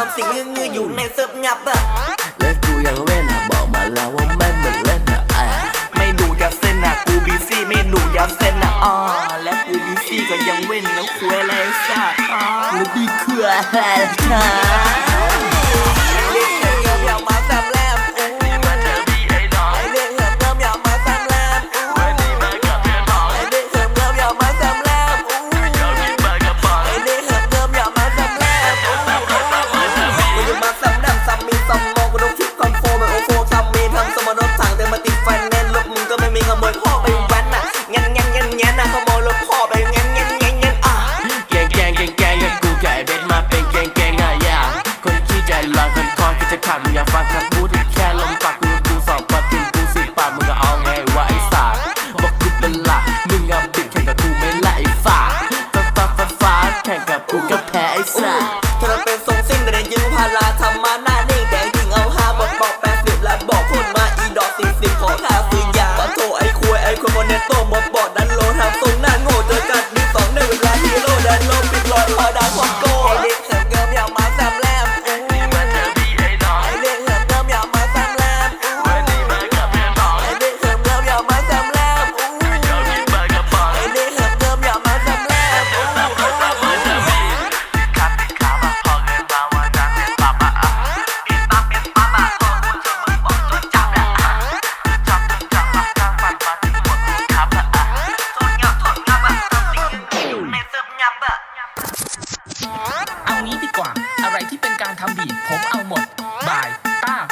ทำสิงเงืออยู่ในเซิร์ฟงับอะเล่นกูยังเล่นอะบอกมาแล้วว่าไม่เหมือนเล่นอะอะไม่ดูยาเส้นอะกูบีซี่ไม่ดูยาเส้นอะอ่อและกูบีซี่ก็ยังเว้นแล้วคุยอะไรสักอ่อแล้วดีคืออะไรนะ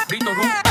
林德荣。